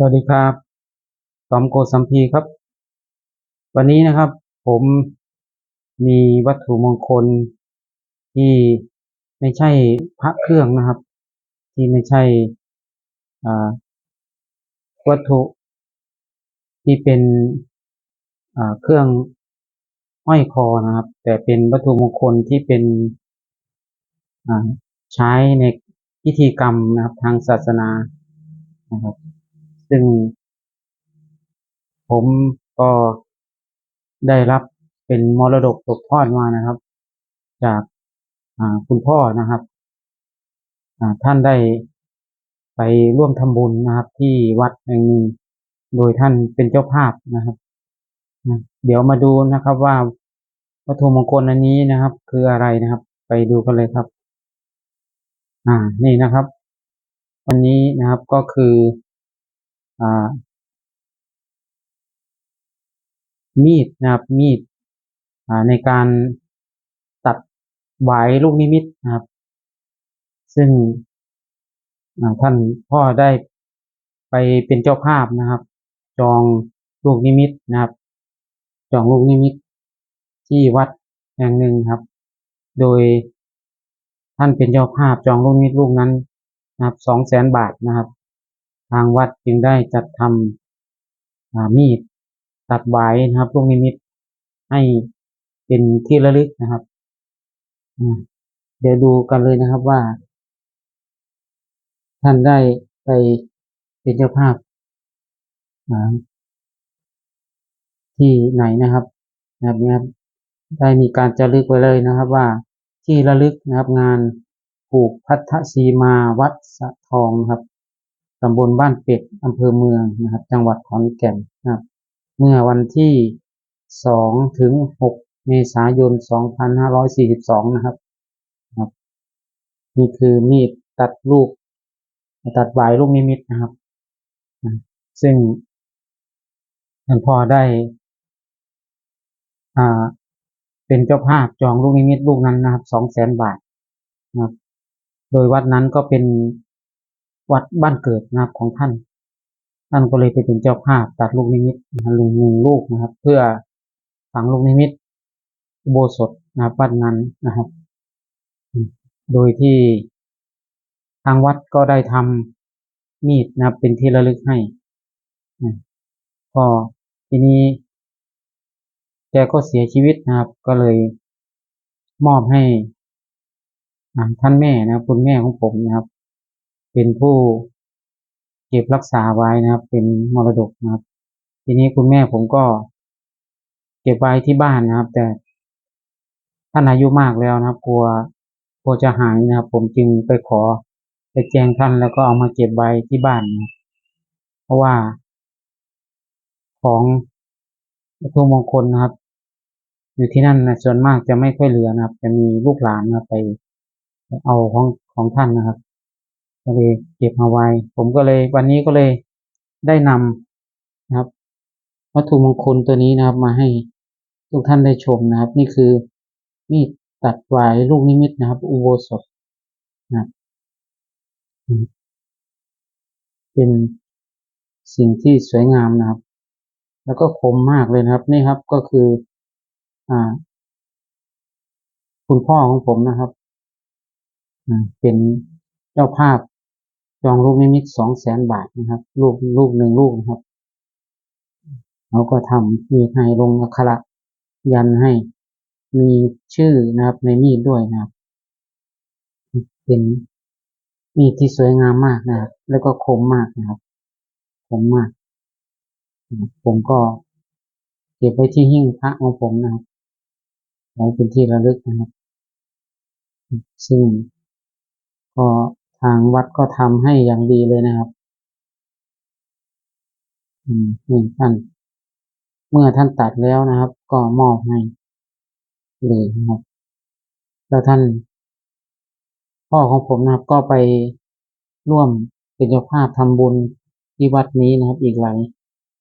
สวัสดีครับตอมโกสัมพีครับ วันนี้นะครับผมมีวัตถุมงคลที่ไม่ใช่พระเครื่องนะครับ ที่ไม่ใช่วัตถุที่เป็นเครื่องห้อยคอนะครับ แต่เป็นวัตถุมงคลที่เป็นใช้ในพิธีกรรมนะครับทางศาสนานะครับ ซึ่งผมก็ได้รับเป็นมรดกตกทอดมานะครับ จากคุณพ่อนะครับท่านได้ไปร่วมทำบุญนะครับ ที่วัดแห่งหนึ่งโดยท่านเป็นเจ้าภาพนะครับเดี๋ยวมาดูนะครับว่าวัตถุมงคลอันนี้นะครับ คืออะไรนะครับ ไปดูกันเลยครับ อ่านี่นะครับ วันนี้นะครับก็คือ มีดนะครับมีดในการตัดหวายลูกนิมิตนะครับ ซึ่งท่านพ่อได้ไปเป็นเจ้าภาพนะครับ จองลูกนิมิตนะครับ จองลูกนิมิต ที่วัดแห่งหนึ่งครับ โดยท่านเป็นเจ้าภาพจองลูกนิมิตลูกนั้นนะครับสองแสนบาทนะครับ ทางวัดจึงได้จัดทำอ่ามีดตัดไว้นะครับลูกนิมิตให้เป็นที่ระลึกนะครับเดี๋ยวดูกันเลยนะครับว่า ท่านได้ไปเป็นเจ้าภาพที่ไหนนะครับนะครับนี่ยครับได้มีการจะลึกไว้เลยนะครับว่าที่ระลึกนะครับงานผูกพัทธสีมาวัดสะทองครับ ตำบลบ้านเป็ดอำเภอเมืองนะครับ จังหวัดขอนแก่นนะครับ เมื่อวันที่ 2 ถึง 6 เมษายน 2542 นะครับครับนี่คือมีดตัดลูก ตัดหวายลูกนิมิตนะครับนะซึ่งท่านพ่อได้อ่าเป็นเจ้าภาพจองลูกนิมิตลูกนั้นนะครับ สองแสนบาทนะครับ โดยวัดนั้นก็เป็น วัดบ้านเกิดนะครับของท่าน ท่านก็เลยไปเป็นเจ้าภาพตัดลูกนิมิตนะหนึ่งหนึ่งลูกนะครับ เพื่อฝังลูกนิมิตโบสถนะครับวัดนั้นนะครับ โดยที่ทางวัดก็ได้ทำมีดนะครับเป็นที่ระลึกให้ก็ทีนี้แกก็เสียชีวิตนะครับ ก็เลยมอบให้ท่านแม่นะครับคุณแม่ของผมนะครับ เป็นผู้เก็บรักษาไว้นะครับ เป็นมรดกนะครับ ทีนี้คุณแม่ผมก็เก็บไว้ที่บ้านนะครับ แต่ท่านอายุมากแล้วนะครับ กลัวกลัวจะหายนะครับ ผมจึงไปขอไปแจ้งท่านแล้วก็เอามาเก็บไว้ที่บ้านนะเพราะว่า ของวัตถุมงคลนะครับ อยู่ที่นั่นนะส่วนมากจะไม่ค่อยเหลือนะครับ จะมีลูกหลานนะไป เอาของของท่านนะครับ ก็เลยเก็บมาไว้ ผมก็เลยวันนี้ก็เลยได้นำนะครับ วัตถุมงคลตัวนี้นะครับ มาให้ทุกท่านได้ชมนะครับ นี่คือมีดตัดวายลูกนิมิตนะครับ อุโบสถนะครับเป็นสิ่งที่สวยงามนะครับ แล้วก็คมมากเลยนะครับ นี่ครับก็คือ อ่า คุณพ่อของผมนะครับเป็นเจ้าภาพ จองลูกนิมิตสองแสนบาทนะครับ ลูกลูกหนึ่งลูกนะครับเขาก็ทำมีให้ลงอักขระยันให้มีชื่อนะครับ ในมีดด้วยนะครับ เป็นมีดที่สวยงามมากนะครับ แล้วก็คมมากนะครับคมมาก ผมก็เก็บไว้ที่หิ้งพระของผมนะครับไว้เป็นที่ระลึกนะครับ ซึ่งก็ ทางวัดก็ทำให้อย่างดีเลยนะครับอืมนี่ท่าน เมื่อท่านตัดแล้วนะครับ ก็มอบให้เลยนะครับแล้วท่าน พ่อของผมนะครับ ก็ไปร่วมเป็นเจ้าภาพทำบุญที่วัดนี้นะครับ อีกหลาย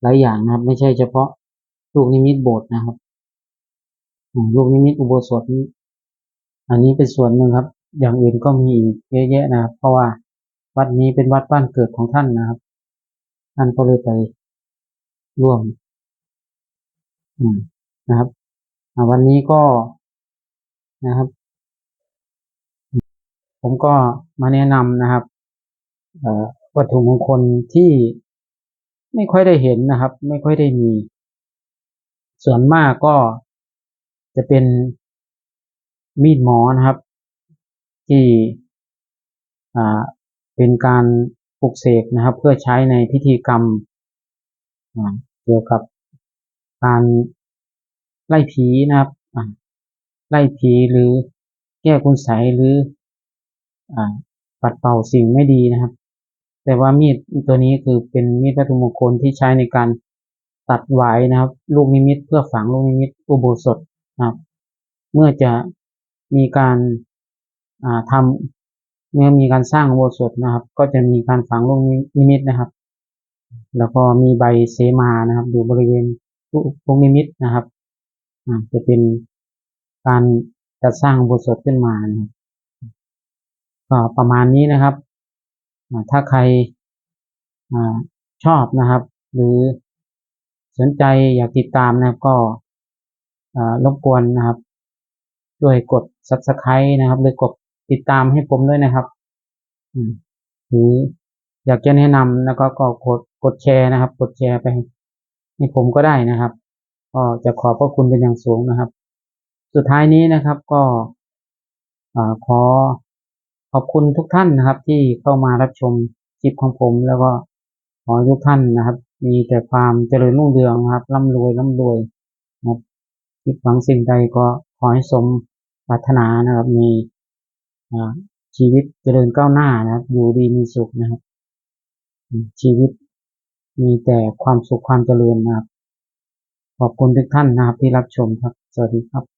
หลายอย่างนะครับ ไม่ใช่เฉพาะลูกนิมิตโบสถ์นะครับอืมลูกนิมิตอุโบสถนี้อันนี้เป็นส่วนหนึ่งครับ อย่างอื่นก็มีอีกเยอะแยะนะครับ เพราะว่าวัดนี้เป็นวัดบ้านเกิดของท่านนะครับ ท่านก็เลยไปร่วมนะครับวันนี้ก็นะครับ ผมก็มาแนะนำนะครับวัตถุมงคลที่ไม่ค่อยได้เห็นนะครับ ไม่ค่อยได้มี ส่วนมากก็จะเป็นมีดหมอนะครับ ที่เป็นการปลุกเสกนะครับ เพื่อใช้ในพิธีกรรมเกี่ยวกับการไล่ผีนะครับไล่ผีหรือแก้คุณไสหรืออปัดเป่าสิ่งไม่ดีนะครับ แต่ว่ามีดตัวนี้คือเป็นมีดวัตถุมงคลที่ใช้ในการตัดหวายนะครับ ลูกนิมิตเพื่อฝังลูกนิมิตอุโบสถนะครับ เมื่อจะมีการ ทำเมื่อมีการสร้างโบสถนะครับ ก็จะมีการฝังลูกนิมิตนะครับ แล้วก็มีใบเสมานะครับ อยู่บริเวณลูกนิมิตนะครับจะเป็นการจัดสร้างโบสถขึ้นมานะครับก็ประมาณนี้นะครับ ถ้าใครอชอบนะครับ หรือสนใจอยากติดตามนะครับก็รบกวนนะครับ ด้วยกด subscribe นะครับหรือกด ติดตามให้ผมด้วยนะครับหรืออยากจะแนะนำแล้วก็กดกดแชร์นะครับ กดแชร์ไปให้ผมก็ได้นะครับ ก็จะขอบพระคุณเป็นอย่างสูงนะครับ สุดท้ายนี้นะครับก็ขอขอบคุณทุกท่านนะครับ ที่เข้ามารับชมคลิปของผมแล้วก็ขอให้ทุกท่านนะครับ มีแต่ความเจริญรุ่งเรืองครับร่ำรวยร่ำรวยนะครับคิดหวังสิ่งใดก็ขอให้สมปรารถนานะครับมี ชีวิตเจริญก้าวหน้านะครับ อยู่ดีมีสุขนะครับ ชีวิตมีแต่ความสุขความเจริญนะครับ ขอบคุณทุกท่านนะครับที่รับชมครับ สวัสดีครับ